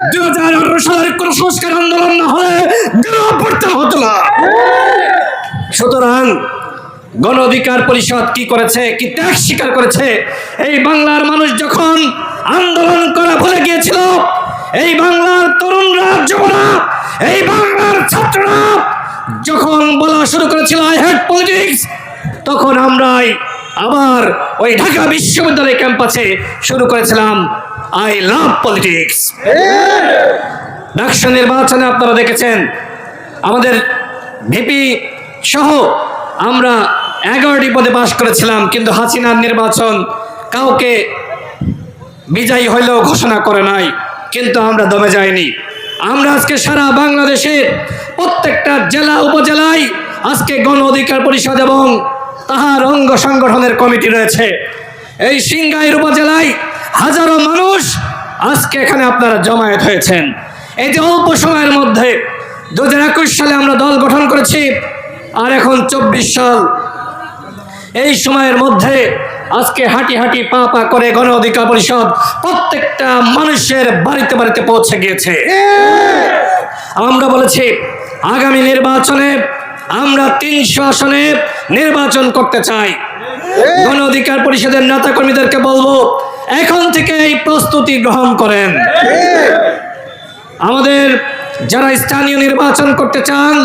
দু হাজার আঠারো সালের কোন আন্দোলন না হলে গণঅভ্যুত্থান হতো না? সুতরাং গণ অধিকার পরিষদ কি করেছে, কি ত্যাগ স্বীকার করেছে? এই বাংলার মানুষ যখন আন্দোলন করা ভুলে গিয়েছিল, এই বাংলার তরুণরা যুবরা, এই বাংলার ছাত্ররা যখন বলা শুরু করেছিল আই হ্যাড পলিটিক্স তখন আমরাই আবার ওই ঢাকা বিশ্ববিদ্যালয় ক্যাম্পাসে শুরু করেছিলাম আই লাভ পলিটিক্স। ডাকসু নির্বাচনে আপনারা দেখেছেন, আমাদের ভিপি সহ আমরা এগারোটি পদে পাশ করেছিলাম, কিন্তু হাসিনার নির্বাচন কাউকে বিজয়ী হইলেও ঘোষণা করে নাই, কিন্তু আমরা দমে যাইনি। আমরা আজকে সারা বাংলাদেশের প্রত্যেকটা জেলা, উপজেলায় আজকে গণ অধিকার পরিষদ এবং তাহার অঙ্গ সংগঠনের কমিটি রয়েছে। এই সিংগাইর উপজেলায় হাজারো মানুষ আজকে এখানে আপনারা জমায়েত হয়েছেন। এই যে অল্প সময়ের মধ্যে দু সালে আমরা দল গঠন করেছি, আর এখন চব্বিশ সাল। এই সময়ের মধ্যে আজকে হাঁটি হাঁটি পা পা করে গণ অধিকার পরিষদ প্রত্যেকটা মানুষের বাড়িতে বাড়িতে পৌঁছে গিয়েছে। আমরা বলেছি, আগামী নির্বাচনে আমরা তিনশো আসনে নির্বাচন করতে চাই। গণ অধিকার পরিষদের নেতা কর্মীদেরকে বলব এখন থেকে এই প্রস্তুতি গ্রহণ করেন। আমাদের যারা স্থানীয় নির্বাচন করতে চান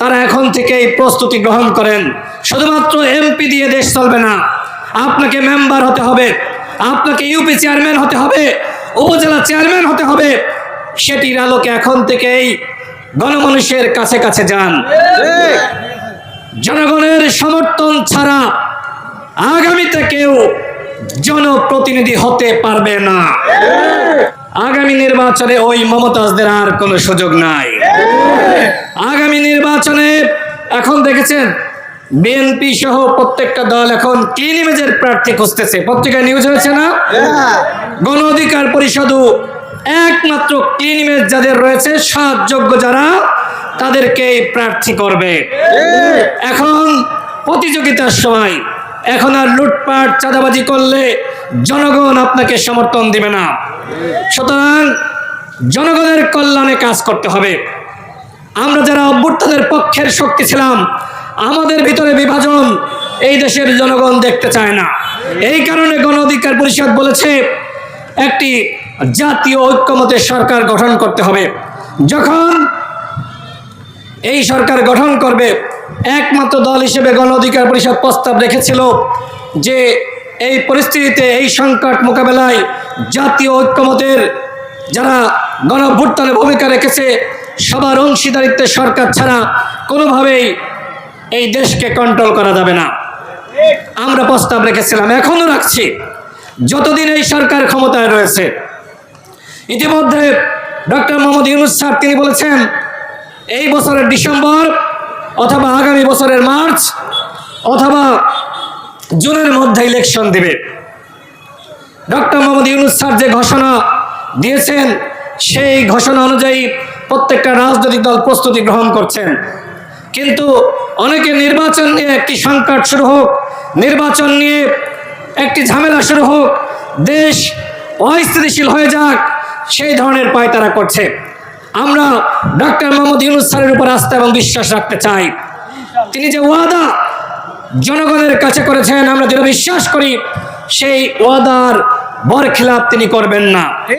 তারা এখন থেকেই প্রস্তুতি গ্রহণ করেন। শুধুমাত্র এমপি দিয়ে দেশ চলবে না আপনাকে মেম্বার হতে হবে আপনাকে ইউপি চেয়ারম্যান হতে হবে উপজেলা চেয়ারম্যান হতে হবে সেটির আলোকে এখন থেকেই গণমানুষের কাছে কাছে যান। জনগণের সমর্থন ছাড়া আগামীতে কেউ জনপ্রতিনিধি হতে পারবে না। আগামী নির্বাচনে ওই মমতাজদের আর কোনো সুযোগ নাই। আগামী নির্বাচনে এখন দেখেছেন বিএনপি সহ প্রত্যেকটা দল এখন ক্লিন ইমেজের প্রার্থী খুঁজতেছে। পত্রিকায় নিউজ হয়েছে না? গণ অধিকার পরিষদও একমাত্র ক্লিন ইমেজ যাদের রয়েছে সৎ যোগ্য যারা তাদেরকে প্রার্থী করবে। এখন প্রতিযোগিতার সময়। এখন আর লুটপাট, চাঁদাবাজি করলে জনগণ আপনাকে সমর্থন দিবে না। সুতরাং জনগণের কল্যাণে কাজ করতে হবে। আমরা যারা অভ্যুত্থানের পক্ষের শক্তি ছিলাম, আমাদের ভিতরে বিভাজন এই দেশের জনগণ দেখতে চায় না। এই কারণে গণ অধিকার পরিষদ বলেছে, একটি জাতীয় ঐক্যমতের সরকার গঠন করতে হবে। যখন এই সরকার গঠন করবে, একমাত্র দল হিসেবে গণ অধিকার পরিষদ প্রস্তাব রেখেছিল যে এই পরিস্থিতিতে, এই সংকট মোকাবেলায় জাতীয় ঐক্যমতের যারা গণভ্যুত্থানে ভূমিকা রেখেছে, সবার অংশীদারিত্বের সরকার ছাড়া কোনোভাবেই এই দেশকে কন্ট্রোল করা যাবে না। আমরা প্রস্তাব রেখেছিলাম এখনও রাখছি। যতদিন এই সরকার ক্ষমতায় রয়েছে ইতিমধ্যে ডক্টর মোহাম্মদ ইউনুস স্যার তিনি বলেছেন, এই বছরের ডিসেম্বর অথবা আগামী বছরের মার্চ অথবা জুনের মধ্যে ইলেকশন দেবে। ডক্টর মোহাম্মদ ইউনুস স্যার যে ঘোষণা দিয়েছেন, সেই ঘোষণা অনুযায়ী প্রত্যেকটা রাজনৈতিক দল প্রস্তুতি গ্রহণ করছেন। কিন্তু অনেকে নির্বাচন নিয়ে একটি সংকট শুরু হোক, নির্বাচন নিয়ে একটি ঝামেলা শুরু হোক, দেশ অস্থিতিশীল হয়ে যাক সেই ধরনের পায়তারা করছে। আমরা ডক্টর মোহাম্মদ ইউনুস স্যারের উপর আস্থা এবং বিশ্বাস রাখতে চাই। তিনি যে ওয়াদা জনগণের কাছে করেছেন, আমরা যেটা বিশ্বাস করি, সেই ওয়াদার বরখিলাপ তিনি করবেন না।